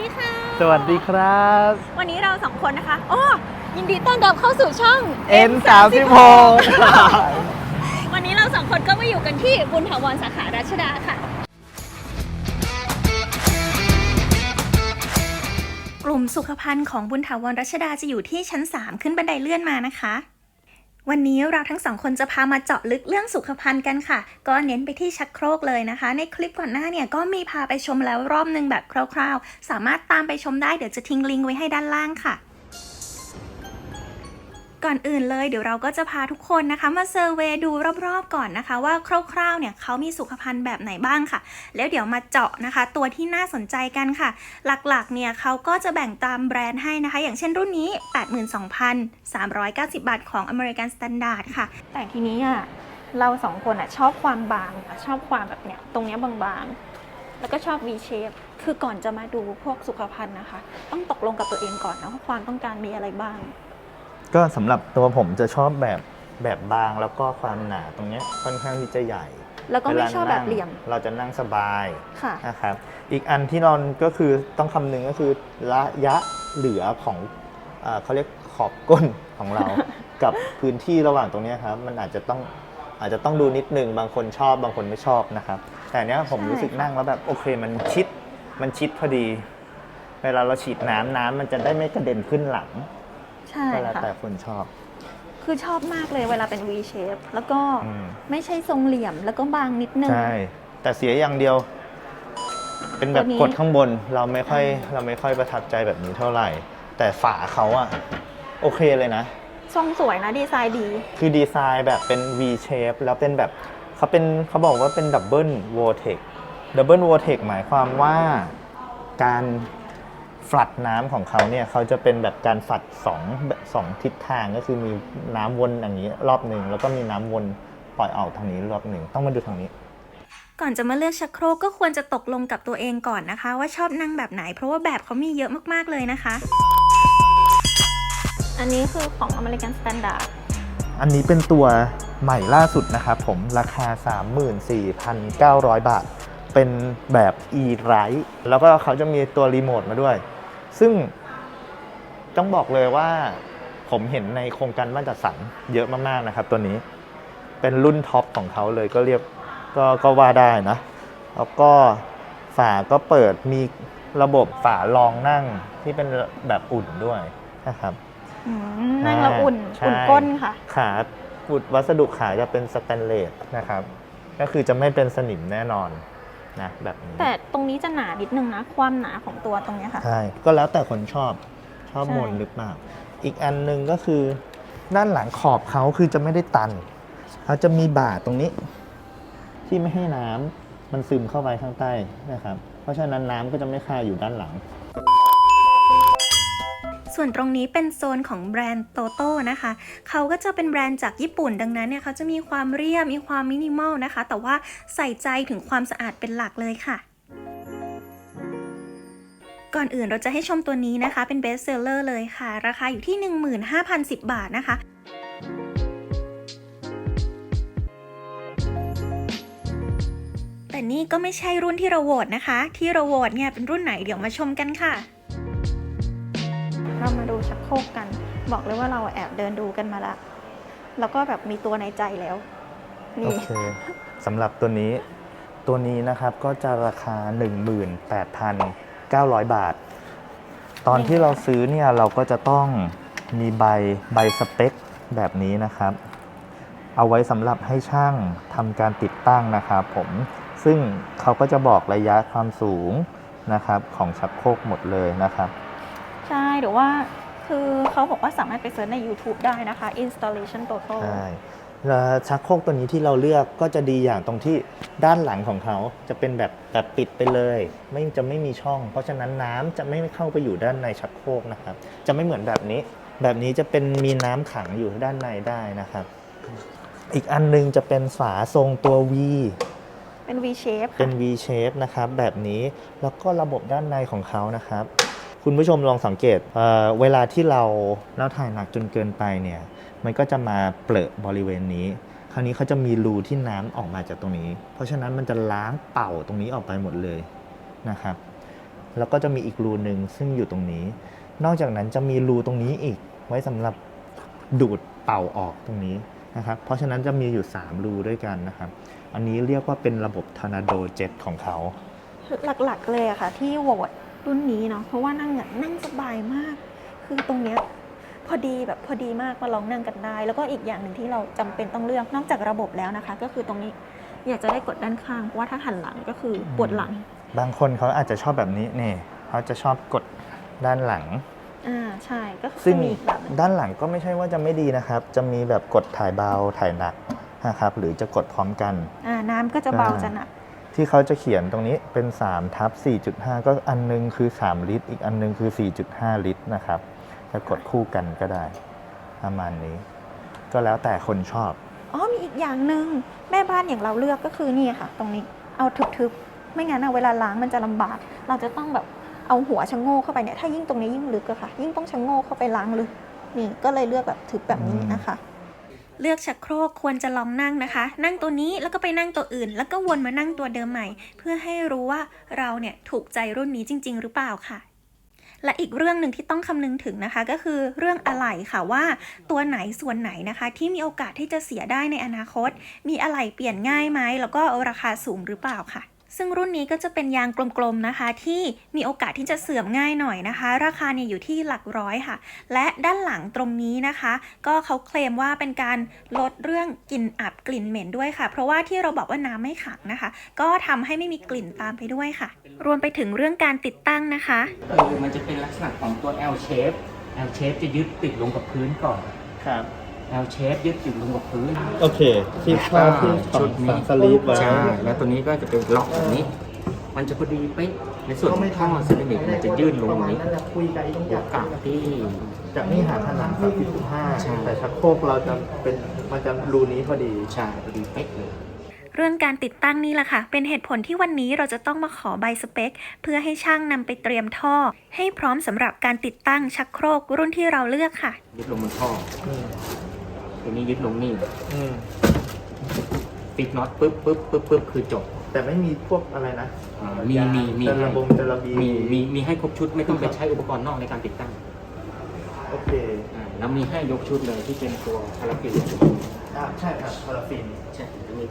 ดีค่ะ สวัสดีครับ วันนี้เราสองคนนะคะโอ้ยินดีต้อนรับเข้าสู่ช่อง N 3 6วันนี้เราสองคนก็มาอยู่กันที่บุญถาวรสาขารัชดาค่ะ กลุ่มสุขภัณฑ์ของบุญถาวรรัชดาจะอยู่ที่ชั้น 3 ขึ้นบันไดเลื่อนมานะคะ วันนี้เราทั้งสองคนจะพามาเจาะลึกเรื่องสุขภัณฑ์กันค่ะ ก็เน้นไปที่ชักโครกเลยนะคะ ในคลิปก่อนหน้าเนี่ยก็มีพาไปชมแล้วรอบนึงแบบคร่าวๆ สามารถตามไปชมได้เดี๋ยวจะทิ้งลิงก์ไว้ให้ด้านล่างค่ะ ก่อนอื่นเลยเดี๋ยวเราก็จะพาทุกคนนะคะมาเซอร์เวยดูรอบๆก่อนนะคะ ว่าคร่าวๆเนี่ยเขามีสุขภัณฑ์แบบไหนบ้างค่ะ แล้วเดี๋ยวมาเจาะนะคะ ตัวที่น่าสนใจกันค่ะ หลักๆเนี่ยเขาก็จะแบ่งตามแบรนด์ให้นะคะ อย่างเช่นรุ่นนี้ 82,390 บาทของ American Standard ค่ะ แต่ทีนี้อะเราสองคนอะชอบความบางชอบความแบบเนี้ยตรงเนี้ยบางๆ แล้วก็ชอบ V shape คือก่อนจะมาดูพวกสุขภัณฑ์นะคะ ต้องตกลงกับตัวเองก่อนนะว่าความต้องการมีอะไรบ้าง ก็สำหรับตัวผมจะชอบแบบแบบบางแล้วก็ความหนาตรงเนี้ยค่อนข้างที่จะใหญ่แล้วก็ไม่วาชอบแบบเหลี่ยม เราจะนั่งสบายค่ะ นะครับ อีกอันที่นอนก็คือต้องคำนึงก็คือระยะเหลือของเอ่อเขาเรียกขอบก้นของเรา กับพื้นที่ระหว่างตรงเนี้ยครับ มันอาจจะต้องอาจจะต้องดูนิดนึงบางคนชอบบางคนไม่ชอบนะครับ แต่เนี้ยผมใช่รู้สึกค่ะ นั่งแล้วแบบโอเคมันชิดมันชิดพอดี เวลาเราฉีดน้ำน้ำมันจะได้ไม่กระเด็นขึ้นหลัง ใช่ก็แล้วค่ะ แต่คนชอบ คือชอบมากเลยเวลาเป็น V shape แล้วก็อืม ไม่ใช่ทรงเหลี่ยมแล้วก็บางนิดนึง ใช่ แต่เสียอย่างเดียว เป็นแบบตัวนี้ กดข้างบนเราไม่ค่อยอ่าเราไม่ค่อยประทับใจแบบนี้เท่าไหร่ แต่ฝาเขาอะโอเคเลยนะ ทรงสวยนะดีไซน์ดี คือดีไซน์แบบเป็น V shape แล้วเป็นแบบเขาเป็นเขาบอกว่าเป็นดับเบิลโวเทคดับเบิลโวเทคหมายความว่าการ ฟลัดน้ำของเขาเนี่ยเขาจะเป็นแบบการฟลัดสองสองทิศทางก็คือมีน้ำวนอย่างนี้รอบหนึ่งแล้วก็มีน้ำวนปล่อยออกทางนี้รอบหนึ่งต้องมาดูทางนี้ ก่อนจะมาเลือกชักโครกก็ควรจะตกลงกับตัวเองก่อนนะคะ ว่าชอบนั่งแบบไหน เพราะว่าแบบเขามีเยอะมากๆเลยนะคะ อันนี้คือของ American Standard อันนี้เป็นตัวใหม่ล่าสุดนะครับผมราคา 34,900 บาท เป็นแบบ e-ride แล้วก็เขาจะมีตัวรีโมทมาด้วย ซึ่งต้องบอกเลยว่าผมเห็นในโครงการบ้านจัดสรรเยอะมากๆนะครับ ตัวนี้เป็นรุ่นท็อปของเขาเลยก็เรียกก็ก็ว่าได้นะ แล้วก็ฝาก็เปิดมีระบบฝารองนั่งที่เป็นแบบอุ่นด้วยนะครับอืมนั่งแล้วอุ่นใช่อุ่นก้นค่ะ ขาอุดวัสดุขาจะเป็นสแตนเลสนะครับ ก็คือจะไม่เป็นสนิมแน่นอน นะแบบนี้แต่ตรงนี้จะหนานิดนึงนะความหนาของตัวตรงเนี้ยค่ะ ใช่ก็แล้วแต่คนชอบชอบใช่ มนหรือเปล่า อีกอันหนึ่งก็คือด้านหลังขอบเขาคือจะไม่ได้ตันเขาจะมีบาดตรงนี้ ที่ไม่ให้น้ำมันซึมเข้าไปข้างใต้นะครับ เพราะฉะนั้นน้ำก็จะไม่คาอยู่ด้านหลัง ส่วนตรงนี้เป็นโซนของแบรนด์โตโต้นะคะ เขาก็จะเป็นแบรนด์จากญี่ปุ่นดังนั้นเนี่ยเขาจะมีความเรียบมีความมินิมอลนะคะ แต่ว่าใส่ใจถึงความสะอาดเป็นหลักเลยค่ะก่อนอื่นเราจะให้ชมตัวนี้นะคะ เป็นเบสเซลเลอร์เลยค่ะ ราคาอยู่ที่ 15,010 บาทนะคะ แต่นี่ก็ไม่ใช่รุ่นที่เราโหวตนะคะ ที่เราโหวตเนี่ยเป็นรุ่นไหนเดี๋ยวมาชมกันค่ะ โครกกัน บอกเลยว่าเราแอบเดินดูกันมาละ แล้วก็แบบมีตัวในใจแล้ว โอนี่ เคสำหรับตัวนี้ตัวนี้นะครับก็จะราคา 18,900 บาท ตอนที่เราซื้อเนี่ยเราก็จะต้องมีใบใบสเปคแบบนี้นะครับ เอาไว้สำหรับให้ช่างทำการติดตั้งนะครับผมซึ่งเขาก็จะบอกระยะความสูงนะครับของชักโครกหมดเลยนะครับ ใช่หรือว่า คือเขาบอกว่าสามารถไปเซิร์ชใน YouTube ได้นะคะ installation total ใช่แล้วชักโครกตัวนี้ที่เราเลือกก็จะดีอย่างตรงที่ด้านหลังของเขาจะเป็นแบบแบบปิดไปเลย ไม่จะไม่มีช่อง เพราะฉะนั้นน้ำจะไม่เข้าไปอยู่ด้านในชักโครกนะครับ จะไม่เหมือนแบบนี้ แบบนี้จะเป็นมีน้ำขังอยู่ด้านในได้นะครับ อีกอันนึงจะเป็นฝาทรงตัว V เป็น V shape เป็ค่ะน V shape นะครับ แบบนี้แล้วก็ระบบด้านในของเขานะครับ คุณผู้ชมลองสังเกตเเวลาที่เราเราถ่ายหนักจนเกินไปเนี่ยมันก็จะมาเปลอะบริเวณนี้ คราวนี้เขาจะมีรูที่น้ำออกมาจากตรงนี้ เพราะฉะนั้นมันจะล้างเป่าตรงนี้ออกไปหมดเลยนะครับ แล้วก็จะมีอีกรูหนึ่งซึ่งอยู่ตรงนี้ นอกจากนั้นจะมีรูตรงนี้อีก ไว้สำหรับดูดเป่าออกตรงนี้นะครับ เพราะฉะนั้นจะมีอยู่ 3 รูด้วยกันนะครับ อันนี้เรียกว่าเป็นระบบทอร์นาโดเจ็ตของเขา หลักๆเลยอะค่ะที่โหวต รุ่นนี้เนาะเพราะว่านั่งอะนั่งสบายมาก คือตรงเนี้ยพอดีแบบพอดีมากมาลองนั่งกันได้ แล้วก็อีกอย่างหนึ่งที่เราจำเป็นต้องเลือกนอกจากระบบแล้วนะคะ ก็คือตรงนี้อยากจะได้กดด้านข้างเพราะว่าถ้าหันหลังก็คือปวดหลัง บางคนเขาอาจจะชอบแบบนี้นี่เขาจะชอบกดด้านหลังอ่าใช่ก็คือซึ่งมีอีกแบบหนึงด้านหลังก็ไม่ใช่ว่าจะไม่ดีนะครับ จะมีแบบกดถ่ายเบาถ่ายหนักนะครับหรือจะกดพร้อมกัน อ่าน้ำก็จะเบาอ่าจะหนัก ที่เขาจะเขียนตรงนี้เป็น3ทับ4.5 ก็อันนึงคือ 3 ลิตร อีกอันนึงคือ 4.5 ลิตรนะครับจะกดคู่กันก็ได้ ประมาณนี้ ก็แล้วแต่คนชอบ อ๋อมีอีกอย่างหนึ่งแม่บ้านอย่างเราเลือกก็คือนี่ค่ะ ตรงนี้เอาทึบๆ ไม่งั้นอะเวลาล้างมันจะลำบาก เราจะต้องแบบเอาหัวชะโงกเข้าไปเนี่ยถ้ายิ่งตรงนี้ยิ่งลึกอะค่ะ ยิ่งต้องชะโงกเข้าไปล้างลึกนี่ก็เลยเลือกแบบทึบแบบนี้นะคะ เลือกชักโครกควรจะลองนั่งนะคะ นั่งตัวนี้แล้วก็ไปนั่งตัวอื่น แล้วก็วนมานั่งตัวเดิมใหม่ เพื่อให้รู้ว่าเราเนี่ยถูกใจรุ่นนี้จริง ๆ หรือเปล่าค่ะและอีกเรื่องหนึ่งที่ต้องคำนึงถึงนะคะ ก็คือเรื่องอะไหล่ค่ะว่าตัวไหนส่วนไหนนะคะ ที่มีโอกาสที่จะเสียได้ในอนาคต มีอะไหล่เปลี่ยนง่ายไหมแล้วก็ราคาสูงหรือเปล่าค่ะ ซึ่งรุ่นนี้ก็จะเป็นยางกลมๆนะคะ ที่มีโอกาสที่จะเสื่อมง่ายหน่อยนะคะ ราคาเนี่ยอยู่ที่หลักร้อยค่ะ และด้านหลังตรงนี้นะคะ ก็เขาเคลมว่าเป็นการลดเรื่องกลิ่นอับกลิ่นเหม็นด้วยค่ะ เพราะว่าที่เราบอกว่าน้ำไม่ขังนะคะ ก็ทำให้ไม่มีกลิ่นตามไปด้วยค่ะ รวมไปถึงเรื่องการติดตั้งนะคะเออมันจะเป็นลักษณะของตัว L shape L shape จะยึดติดลงกับพื้นก่อนครับ L shape ยึดติดลงกับพื้นโอเค ที่ชอบที่ชุดนี้สลีปไว้ใช่แล้วตัวนี้ก็จะเป็นล็อกแบบนี้ มันจะพอดีเป๊ะในส่วนของท่อเซรามิกมันจะยื่นลงตรงนี้คุยกันต้องโอกาสที่จากนี่หาผนังแบบ45ใช่แต่ชักโครกเราจะเป็นมันจะรูนี้พอดีใช่พอดีเป๊ะเลย เรื่องการติดตั้งนี่แหละค่ะ เป็นเหตุผลที่วันนี้เราจะต้องมาขอใบสเปค เพื่อให้ช่างนำไปเตรียมท่อ ให้พร้อมสำหรับการติดตั้งชักโครกรุ่นที่เราเลือกค่ะ ยึดลงบนท่อ ตัวนี้ยึดลงนี่อืมปิดน็อตปุ๊บปุ๊บปุ๊บปุ๊บคือจบแต่ไม่มีพวกอะไรนะอ่ามีมีมีจะให้ระบงจะระบีมีมีมีให้ครบชุดไม่ต้องไปใช้อุปกรณ์นอกในการติดตั้งโอเคอ่าแล้วมีให้ยกชุดเลยที่เป็นตัวพาราฟินอ่าใช่ครับพาราฟินใช่มี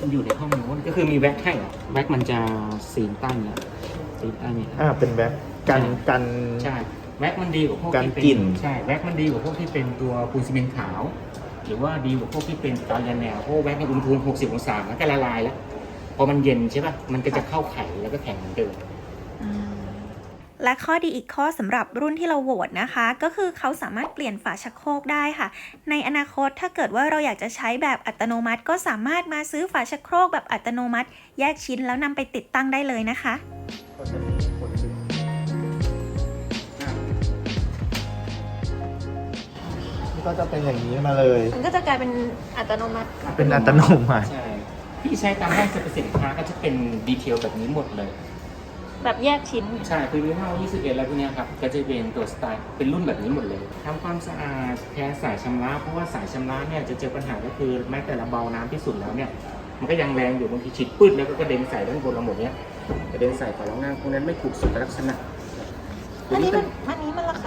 มันอยู่ในห้องนู้นก็คือมีแว็กให้อะแว็กมันจะสีนตั้งเนี่ยสีนตั้งเนี่ย อ่าเป็นแบบกัน ใช่กันใช่ แว็กมันดีกว่าพวกกันที่เป็นกลิ่น ใช่แว็กมันดีกว่าพวกที่เป็นตัวปูนซีเมนต์ขาว หรือว่าดีกว่าพวกที่เป็นตายาแนวเพราะว่าแว็กในอุณหภูมิ60องศามันก็ละลายแล้วพอมันเย็นใช่ป่ะมันก็จะเข้าไข่แล้วก็แข็งเหมือนเดิม และข้อดีอีกข้อสำหรับรุ่นที่เราโหวตนะคะ ก็คือเขาสามารถเปลี่ยนฝาชักโครกได้ค่ะ ในอนาคตถ้าเกิดว่าเราอยากจะใช้แบบอัตโนมัติ ก็สามารถมาซื้อฝาชักโครกแบบอัตโนมัติ แยกชิ้นแล้วนำไปติดตั้งได้เลยนะคะ ก็จะเป็นอย่างนี้มาเลย มันก็จะกลายเป็นอัตโนมัติเป็นอัตโนมัติใช่ที่ใช้ตามห้างสรรพสินค้าก็จะเป็นดีเทลแบบนี้หมดเลย แบบแยกชิ้น ใช่คือรุ่นเท่า21อะไรพวกเนี้ยครับ ก็จะเป็นตัวสไตล์เป็นรุ่นแบบนี้หมดเลยทำความสะอาดแทนสายชำระเพราะว่าสายชำระเนี่ยจะเจอปัญหาก็คือแม้แต่เราเบาน้ำที่สุดแล้วเนี่ยมันก็ยังแรงอยู่บางทีฉีดปื้ดแล้วก็กระเด็นใส่ด้านบนเราหมดเนี้ยกระเด็นใส่ฝาล้างหน้าพวกนั้นไม่ถูกสุขลักษณะ อันนี้มันอันนี้มันร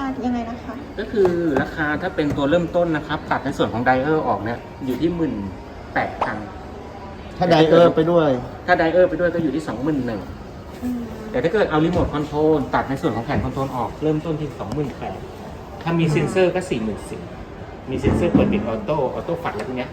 าคายังไงนะคะ ก็คือราคาถ้าเป็นตัวเริ่มต้นนะครับ ตัดในส่วนของไดเออร์ออกเนี่ยอยู่ที่หมื่นแปดพันถ้าไดเออร์ไปด้วย ถ้าไดเออร์ไปด้วยก็อยู่ที่สองหมื่นหนึ่งแต่ถ้าเกิดเอารีโมทคอนโทรลตัดในส่วนของแผงคอนโทรลออกเริ่มต้นที่28,000ถ้ามีเซ็นเซอร์ก็44,000มีเซ็นเซอร์เปิดปิดออโต้ออโต้ฝัดอะไรพวกเนี้ย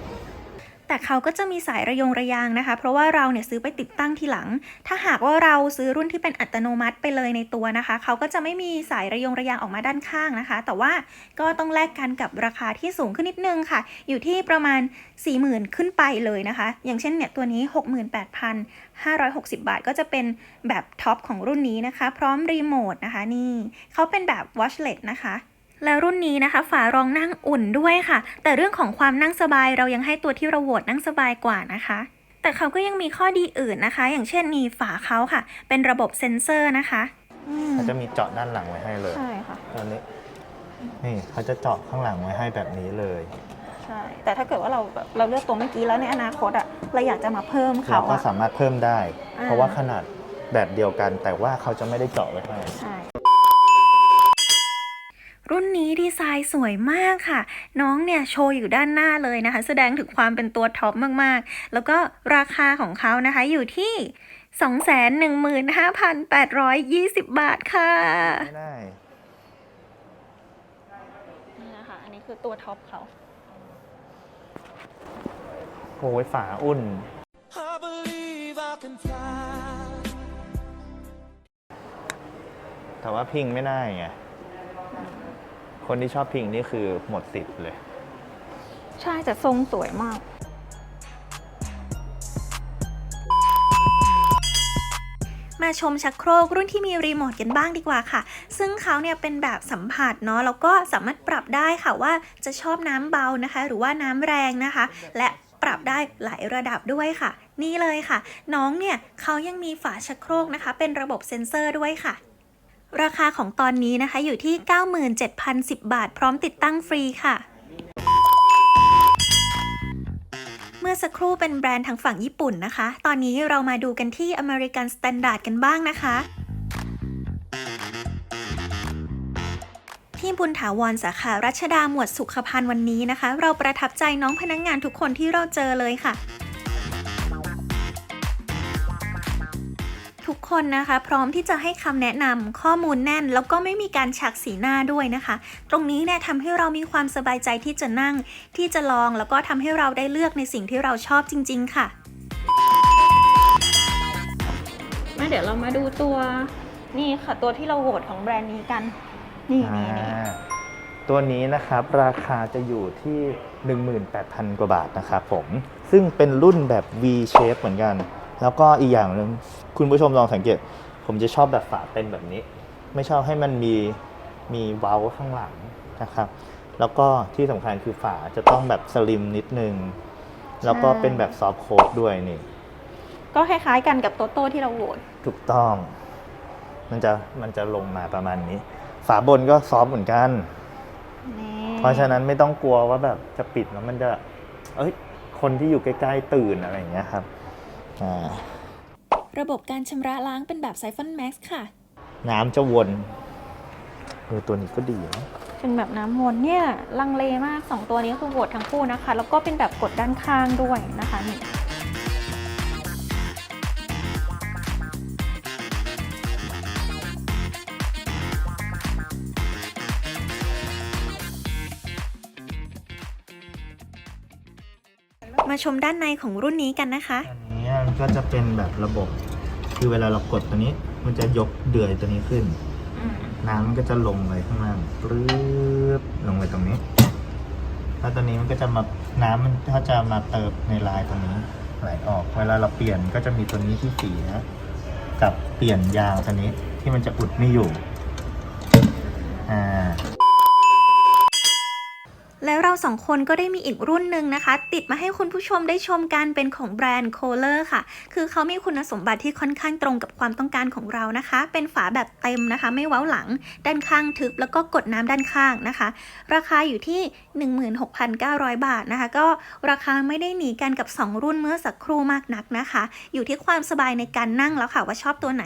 แต่เขาก็จะมีสายระยงระยางนะคะ เพราะว่าเราเนี่ยซื้อไปติดตั้งทีหลัง ถ้าหากว่าเราซื้อรุ่นที่เป็นอัตโนมัติไปเลยในตัวนะคะ เขาก็จะไม่มีสายระยงระยางออกมาด้านข้างนะคะ แต่ว่าก็ต้องแลกกันกับราคาที่สูงขึ้นนิดนึงค่ะ อยู่ที่ประมาณ 40,000 ขึ้นไปเลยนะคะ อย่างเช่นเนี่ยตัวนี้ 68,560 บาท ก็จะเป็นแบบท็อปของรุ่นนี้นะคะ พร้อมรีโมทนะคะนี่เขาเป็นแบบ watchlet นะคะ แล้วรุ่นนี้นะคะฝารองนั่งอุ่นด้วยค่ะ แต่เรื่องของความนั่งสบายเรายังให้ตัวที่เราโหวตนั่งสบายกว่านะคะ แต่เขาก็ยังมีข้อดีอื่นนะคะ อย่างเช่นนี่ฝาเขาค่ะ เป็นระบบเซ็นเซอร์นะคะอืมเขาจะมีเจาะด้านหลังไว้ให้เลยใช่ค่ะตอนนี้นี่เขาจะเจาะข้างหลังไว้ให้แบบนี้เลยใช่แต่ถ้าเกิดว่าเราแบบเราเลือกตัวเมื่อกี้แล้วในอนาคตอะเราอยากจะมาเพิ่มเราเขาก็อะสามารถเพิ่มได้อ่าเพราะว่าขนาดแบบเดียวกันแต่ว่าเขาจะไม่ได้เจาะไว้ให้ใช่ รุ่นนี้ดีไซน์สวยมากค่ะ น้องเนี่ยโชว์อยู่ด้านหน้าเลยนะคะ แสดงถึงความเป็นตัวท็อปมากๆ แล้วก็ราคาของเขานะคะอยู่ที่ 215,820 บาทค่ะไม่ได้นี่นะคะอันนี้คือตัวท็อปเขาโอ้ยฝาอุ่น I believe I can fly. แต่ว่าพิงไม่ได้ไง คนที่ชอบพิงนี่คือหมดสิทธิ์เลย ใช่แต่ทรงสวยมาก มาชมชักโครกรุ่นที่มีรีโมทกันบ้างดีกว่าค่ะ ซึ่งเขาเนี่ยเป็นแบบสัมผัสเนาะแล้วก็สามารถปรับได้ค่ะว่าจะชอบน้ำเบานะคะ หรือว่าน้ำแรงนะคะ และปรับได้หลายระดับด้วยค่ะ นี่เลยค่ะ น้องเนี่ยเขายังมีฝาชักโครกนะคะ เป็นระบบเซ็นเซอร์ด้วยค่ะ ราคาของตอนนี้นะคะอยู่ที่ 97,010 บาท พร้อมติดตั้งฟรีค่ะ เมื่อสักครู่เป็นแบรนด์ทางฝั่งญี่ปุ่นนะคะ ตอนนี้เรามาดูกันที่อเมริกันสแตนดาร์ดกันบ้างนะคะที่บุญถาวรสาขารัชดาหมวดสุขภัณฑ์วันนี้นะคะ เราประทับใจน้องพนักงงานทุกคนที่เราเจอเลยค่ะ คนนะคะ พร้อมที่จะให้คำแนะนำข้อมูลแน่น แล้วก็ไม่มีการฉักสีหน้าด้วยนะคะ ตรงนี้เนี่ยทำให้เรามีความสบายใจที่จะนั่ง ที่จะลองแล้วก็ทำให้เราได้เลือกในสิ่งที่เราชอบจริง ๆ ค่ะมาเดี๋ยวเรามาดูตัวนี่ค่ะตัวที่เราโหวตของแบรนด์นี้กัน นี่นี่นี่อ่าตัวนี้นะครับราคาจะอยู่ที่ 18,000 กว่าบาทนะครับผม ซึ่งเป็นรุ่นแบบ V shape เหมือนกัน แล้วก็อีกอย่างหนึ่งคุณผู้ชมลองสังเกต ผมจะชอบแบบฝาเต็มแบบนี้ ไม่ชอบให้มันมีมีเว้าข้างหลังนะครับ แล้วก็ที่สำคัญคือฝาจะต้องแบบสลิมนิดนึง แล้วก็เป็นแบบซอฟต์โค้ดด้วยนี่ก็คล้ายๆกันกับโตโต้ที่เราโหวตถูกต้อง มันจะมันจะลงมาประมาณนี้ ฝาบนก็ซอฟต์เหมือนกัน นี่เพราะฉะนั้นไม่ต้องกลัวว่าแบบจะปิดแล้วมันจะ เอ้ย คนที่อยู่ใกล้ๆตื่นอะไรอย่างเงี้ยครับอ่า ระบบการชำระล้างเป็นแบบไซฟอนแม็กซ์ค่ะ น้ำจะวนเออตัวนี้ก็ดีนะเป็นแบบน้ำวนเนี่ยลังเลมาก 2 ตัวนี้คือโหวตทั้งคู่นะคะ แล้วก็เป็นแบบกดด้านข้างด้วยนะคะนี่มาชมด้านในของรุ่นนี้กันนะคะ อันนี้ก็จะเป็นแบบระบบ คือเวลาเรากดตัวนี้ มันจะยกเดือยตัวนี้ขึ้น น้ำมันก็จะลงไปข้างล่างปรื๊บลงไปตรงนี้แล้วตอนนี้มันก็จะมาน้ำมันก็จะมาเติมในลายตรงนี้ไหลออก เวลาเราเปลี่ยนก็จะมีตัวนี้ที่สีนะกับเปลี่ยนยางตัวนี้ที่มันจะอุดไม่อยู่ อ่า แล้วเราสองคนก็ได้มีอีกรุ่นหนึ่งนะคะ ติดมาให้คุณผู้ชมได้ชมกันเป็นของแบรนด์ c o l e r ค่ะ คือเขามีคุณสมบัติที่ค่อนข้างตรงกับความต้องการของเรานะคะ เป็นฝาแบบเต็มนะคะ ไม่เว้าหลัง ด้านข้างทึบแล้วก็กดน้ำด้านข้างนะคะ ราคาอยู่ที่ 16,900 บาทนะคะ ก็ราคาไม่ได้หนีกันกับ 2 รุ่นเมื่อสักครู่มากนักนะคะ อยู่ที่ความสบายในการนั่งแล้วค่ะว่าชอบตัวไหน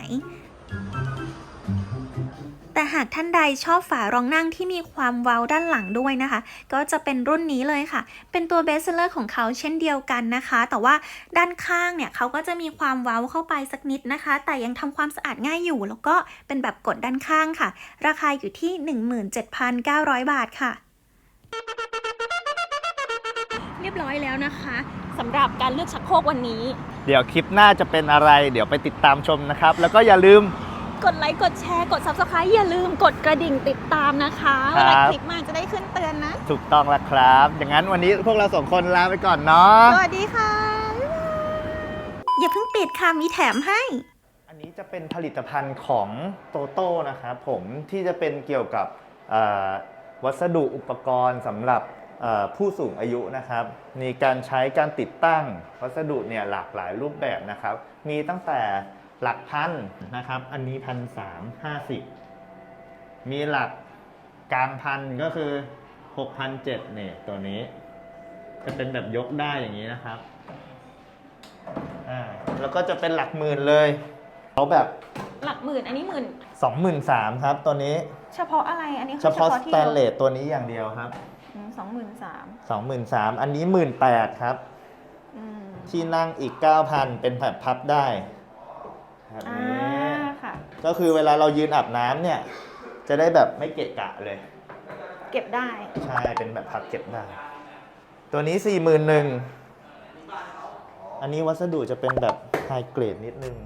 แต่หากท่านใดชอบฝารองนั่งที่มีความเว้าด้านหลังด้วยนะคะ ก็จะเป็นรุ่นนี้เลยค่ะ เป็นตัวเบสเซอร์ของเขาเช่นเดียวกันนะคะ แต่ว่าด้านข้างเนี่ยเขาก็จะมีความเว้าเข้าไปสักนิดนะคะ แต่ยังทำความสะอาดง่ายอยู่ แล้วก็เป็นแบบกดด้านข้างค่ะ ราคาอยู่ที่ 17,900 บาทค่ะ เรียบร้อยแล้วนะคะสำหรับการเลือกชักโครกวันนี้ เดี๋ยวคลิปหน้าจะเป็นอะไร เดี๋ยวไปติดตามชมนะครับ แล้วก็อย่าลืม กดไลค์กดแชร์กด Subscribe อย่าลืมกดกระดิ่งติดตามนะคะครัเวบลาคลิปมาจะได้ขึ้นเตือนนะ ถูกต้องแล้วครับ อย่างนั้นวันนี้พวกเราสองคนลาไปก่อนเนาะสวัสดีค่ะ อย่าเพิ่งปิดค่ะมีแถมให้ อันนี้จะเป็นผลิตภัณฑ์ของโตโต้นะครับผมที่จะเป็นเกี่ยวกับเอ่อวัสดุอุปกรณ์สำหรับเอ่อผู้สูงอายุนะครับมีการใช้การติดตั้งวัสดุเนี่ยหลากหลายรูปแบบนะครับ มีตั้งแต่ หลักพันนะครับ อันนี้พันสามห้าสิบมีหลักกลางพันก็คือหกพันเจ็ดเนี่ยตัวนี้ จะเป็นแบบยกได้อย่างนี้นะครับอ่าแล้วก็จะเป็นหลักหมื่นเลยเขาแบบหลักหมื่น อันนี้หมื่น23,000ครับตัวนี้ เฉพาะอะไร อันนี้คือเฉพาะสที่แตนเลสตัวนี้อย่างเดียวครับสองหมื่นสาม23,000อันนี้18,000ครับ อืม ที่นั่งอีก9,000เป็นแบบพับได้ แบบอ่านี้ค่ะ ก็คือเวลาเรายืนอาบน้ำเนี่ย จะได้แบบไม่เกะกะเลย เก็บได้ใช่ เป็นแบบพับเก็บได้ ตัวนี้41,000อันนี้วัสดุจะเป็นแบบไฮเกรดนิดนึง